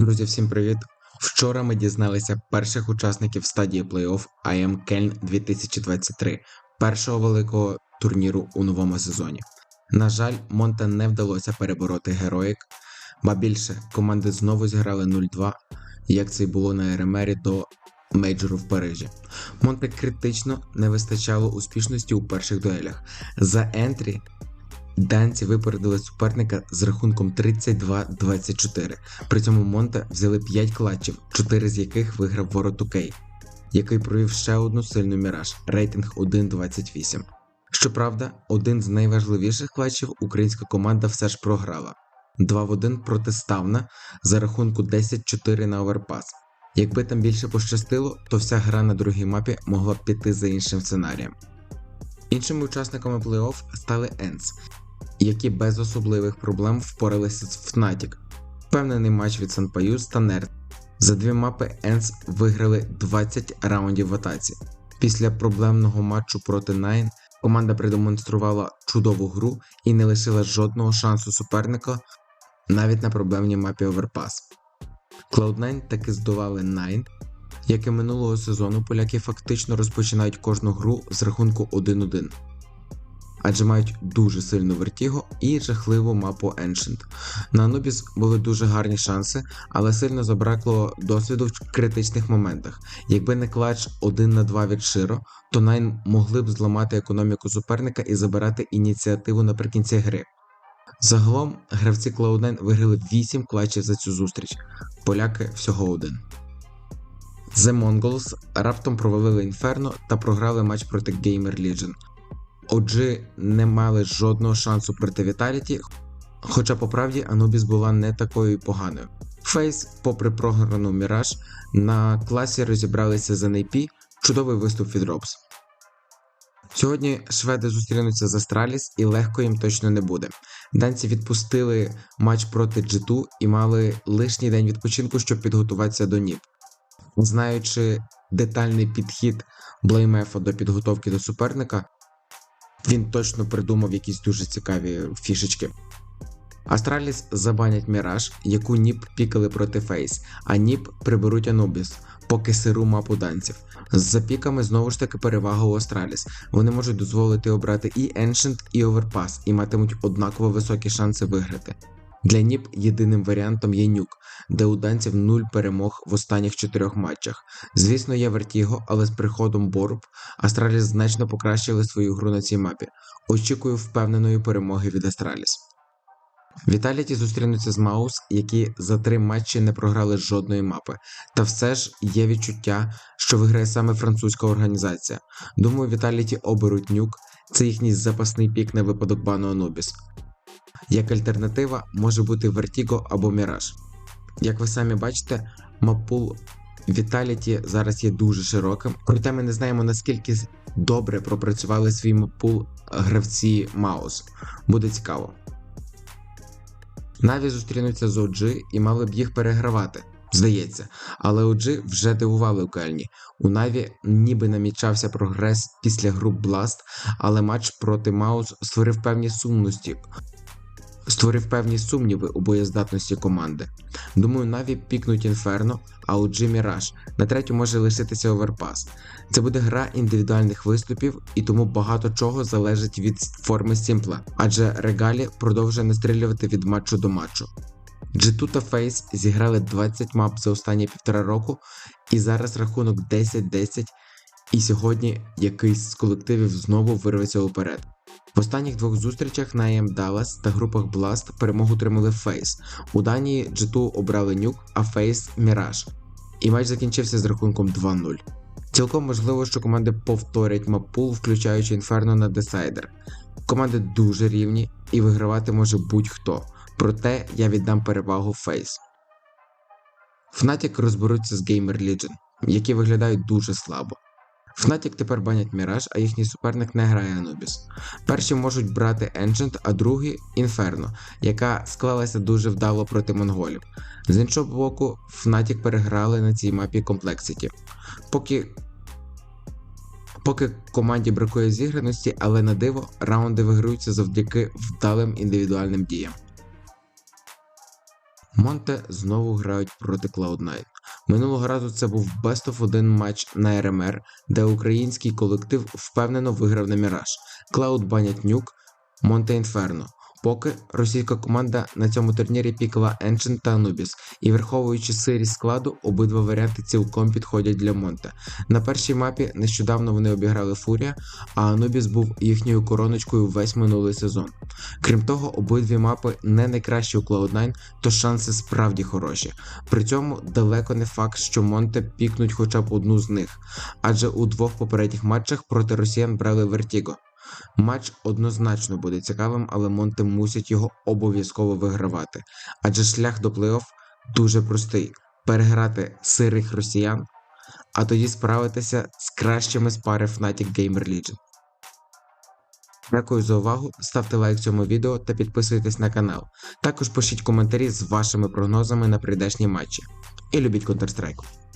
Друзі, всім привіт! Вчора ми дізналися перших учасників стадії плей-офф IM Кельн 2023, першого великого турніру у новому сезоні. На жаль, Монте не вдалося перебороти Героїк, ба більше команди знову зіграли 0-2, як це й було на РМРі до мейджору в Парижі. Монте критично не вистачало успішності у перших дуелях. За ентрі Данці випередили суперника з рахунком 32-24. При цьому Монте взяли 5 клатчів, 4 з яких виграв Вороту Кей, який провів ще одну сильну міраж, рейтинг 1.28. Щоправда, один з найважливіших клатчів українська команда все ж програла 2 в 1 проти Ставна за рахунку 10-4 на оверпас. Якби там більше пощастило, то вся гра на другій мапі могла б піти за іншим сценарієм. Іншими учасниками плей-офф стали Енс, які без особливих проблем впоралися з Fnatic. Впевнений матч від Санпаюз та Нерд. За дві мапи Енс виграли 20 раундів в атаці. Після проблемного матчу проти Nine команда продемонструвала чудову гру і не лишила жодного шансу суперника навіть на проблемній мапі Overpass. Cloud9 таки здолали Nine, як і минулого сезону поляки фактично розпочинають кожну гру з рахунку 1-1 адже мають дуже сильну вертіго і жахливу мапу Ancient. На Anubis були дуже гарні шанси, але сильно забракло досвіду в критичних моментах. Якби не клач 1 на 2 від Широ, то Nine могли б зламати економіку суперника і забирати ініціативу наприкінці гри. Загалом гравці Cloud9 виграли 8 клатчів за цю зустріч, поляки всього один. The Mongols раптом провалили Інферно та програли матч проти Gamer Legion. OG не мали жодного шансу проти Віталіті, хоча по правді Анубіс була не такою поганою. Фейс, попри програну Міраж, на класі розібралися за NAP, чудовий виступ від Робс. Сьогодні шведи зустрінуться з Астраліс і легко їм точно не буде. Данці відпустили матч проти G2 і мали лишній день відпочинку, щоб підготуватися до НІП. Знаючи детальний підхід Блеймефа до підготовки до суперника, він точно придумав якісь дуже цікаві фішечки. Астраліс забанять Міраж, яку Ніп пікали проти Фейс, а Ніп приберуть Анубіс, поки сиру мапу данців. З запіками знову ж таки перевага у Астраліс. Вони можуть дозволити обрати і Ancient, і Overpass, і матимуть однаково високі шанси виграти. Для Ніп єдиним варіантом є нюк, де у данців нуль перемог в останніх чотирьох матчах. Звісно, є Вертіго, але з приходом Боруб Астраліс значно покращили свою гру на цій мапі. Очікую впевненої перемоги від Астраліс. Віталіті зустрінуться з Маус, які за три матчі не програли жодної мапи. Та все ж є відчуття, що виграє саме французька організація. Думаю, Віталіті оберуть нюк, це їхній запасний пік на випадок бану Анубіс. Як альтернатива може бути Vertigo або Mirage. Як ви самі бачите, мапул Vitality зараз є дуже широким, проте ми не знаємо наскільки добре пропрацювали свій мапул гравці Маус. Буде цікаво. Наві зустрінуться з OG і мали б їх перегравати, здається, але OG вже дивували у Кельні. У Наві ніби намічався прогрес після груп Blast, але матч проти Маус створив певні сумності створив певні сумніви у боєздатності команди. Думаю, Наві пікнуть Інферно, а у Джимі Раш на третю може лишитися оверпас. Це буде гра індивідуальних виступів, і тому багато чого залежить від форми Сімпла, адже Регалі продовжує настрілювати від матчу до матчу. G2 та Face зіграли 20 мап за останні півтора року, і зараз рахунок 10-10, і сьогодні якийсь з колективів знову вирветься уперед. В останніх двох зустрічах на EM Dallas та групах Blast перемогу отримали Фейс. У Данії G2 обрали нюк, а Фейс Міраж. І матч закінчився з рахунком 2-0. Цілком можливо, що команди повторять мапул, включаючи Інферно на Decider. Команди дуже рівні і вигравати може будь-хто. Проте я віддам перевагу Фейс. Fnatic розберуться з Gamer Legion, які виглядають дуже слабо. Fnatic тепер банять Міраж, а їхній суперник не грає Anubis. Перші можуть брати Ancient, а другі Inferno, яка склалася дуже вдало проти монголів. З іншого боку, Fnatic переграли на цій мапі Complexity. Поки Поки команді бракує зіграності, але на диво раунди виграються завдяки вдалим індивідуальним діям. Монте знову грають проти Cloud9. Минулого разу це був Best of 1 матч на РМР, де український колектив впевнено виграв на Міраж. Клауд банять нюк, Монте Інферно. Поки російська команда на цьому турнірі пікала Ancient та Anubis, і враховуючи сирість складу, обидва варіанти цілком підходять для Монте. На першій мапі нещодавно вони обіграли Фурія, а Anubis був їхньою короночкою весь минулий сезон. Крім того, обидві мапи не найкращі у Cloud9, то шанси справді хороші. При цьому далеко не факт, що Монте пікнуть хоча б одну з них, адже у двох попередніх матчах проти росіян брали Вертіго. Матч однозначно буде цікавим, але Монте мусять його обов'язково вигравати, адже шлях до плей-офф дуже простий: переграти сирих росіян, а тоді справитися з кращими з пари Fnatic Gamer Legion. Дякую за увагу, ставте лайк цьому відео та підписуйтесь на канал. Також пишіть коментарі з вашими прогнозами на прийдешні матчі. І любіть Counter-Strike.